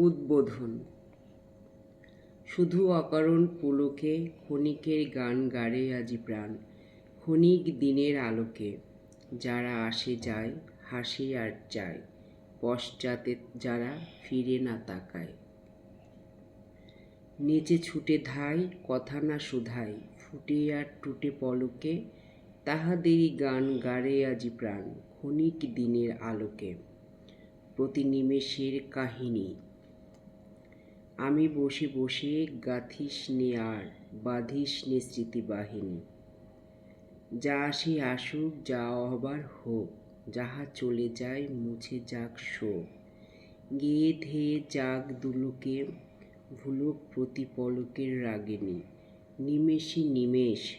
উদ্বোধন। শুধু অকারণ পুলকে ক্ষণিকের গান গাড়ে আজি প্রাণ, ক্ষণিক দিনের আলোকে। যারা আসে যায়, হাসে আর যায়, পশ্চাতে যারা ফিরে না তাকায়। নেচে ছুটে ধাই কথা না শুধাই ফুটে আর টুটে পলকে, তাহাদেরই গান গাড়ে আজি প্রাণ, ক্ষণিক দিনের আলোকে। প্রতি নিমেষের কাহিনী। আমি বসে বসে গাথিস নে আর, বাঁধিস নে স্মৃতিবাহিনী যা আসে আসুক, যা হবার হোক, যাহা চলে যায় মুছে যাক শোক। গেয়ে ধেয়ে যাক দুলোকে, ভুলুক প্রতি পলকের রাগিনী। নিমেষে নিমেষ,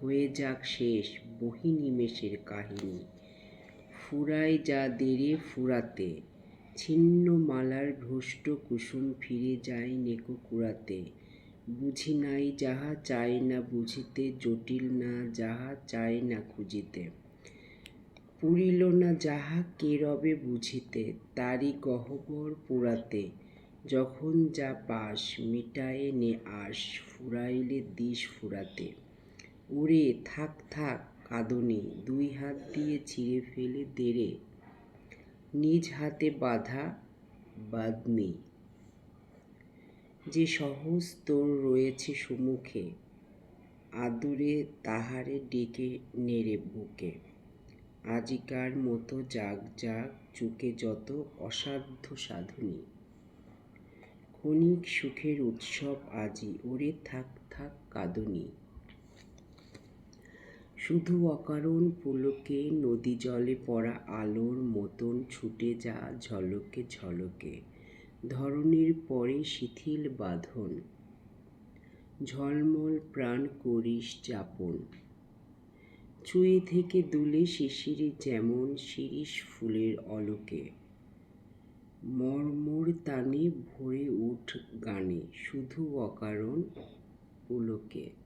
হয়ে যাক শেষ বহি নিমেষের কাহিনী। ফুরায় যা দেরে ফুরাতে ছিন্ন মালার ভ্রষ্ট কুসুম ফিরে যায় নেকো কুড়াতে বুঝি নাই যাহা চাই না বুঝিতে, জটিল না যাহা চাই না খুঁজিতে। পুরিল না যাহা কেরবে বুঝিতে, তারই গহ্বর পুরাতে। যখন যা পাস মিটায়ে নে আস ফুরাইলে দিস ফুরাতে। ওরে থাক থাক কাঁদনি, দুই হাত দিয়ে ছিঁড়ে ফেলে দেরে। নিজ হাতে বাঁধা বাঁধনি। যে সহজ তোর রয়েছে সুমুখে, আদুরে তাহারে ডেকে নেড়ে বুকে। আজিকার মতো জাগ জাগ চুকে যত অসাধ্য সাধনী। ক্ষণিক সুখের উৎসব আজি, ওরে থাক থাক কাঁদনি। শুধু অকারণ পুলকে নদী জলে পড়া আলোর মতন ছুটে যা ঝলকে ঝলকে, ধরণীর পরে শিথিল বাঁধন। ঝলমল প্রাণ করিস যাপন। চুয়ে থেকে দুলে শিশিরে যেমন শিরিষ ফুলের অলোকে। মর্মর তানে ভরে উঠ গানে শুধু অকারণ পুলকে।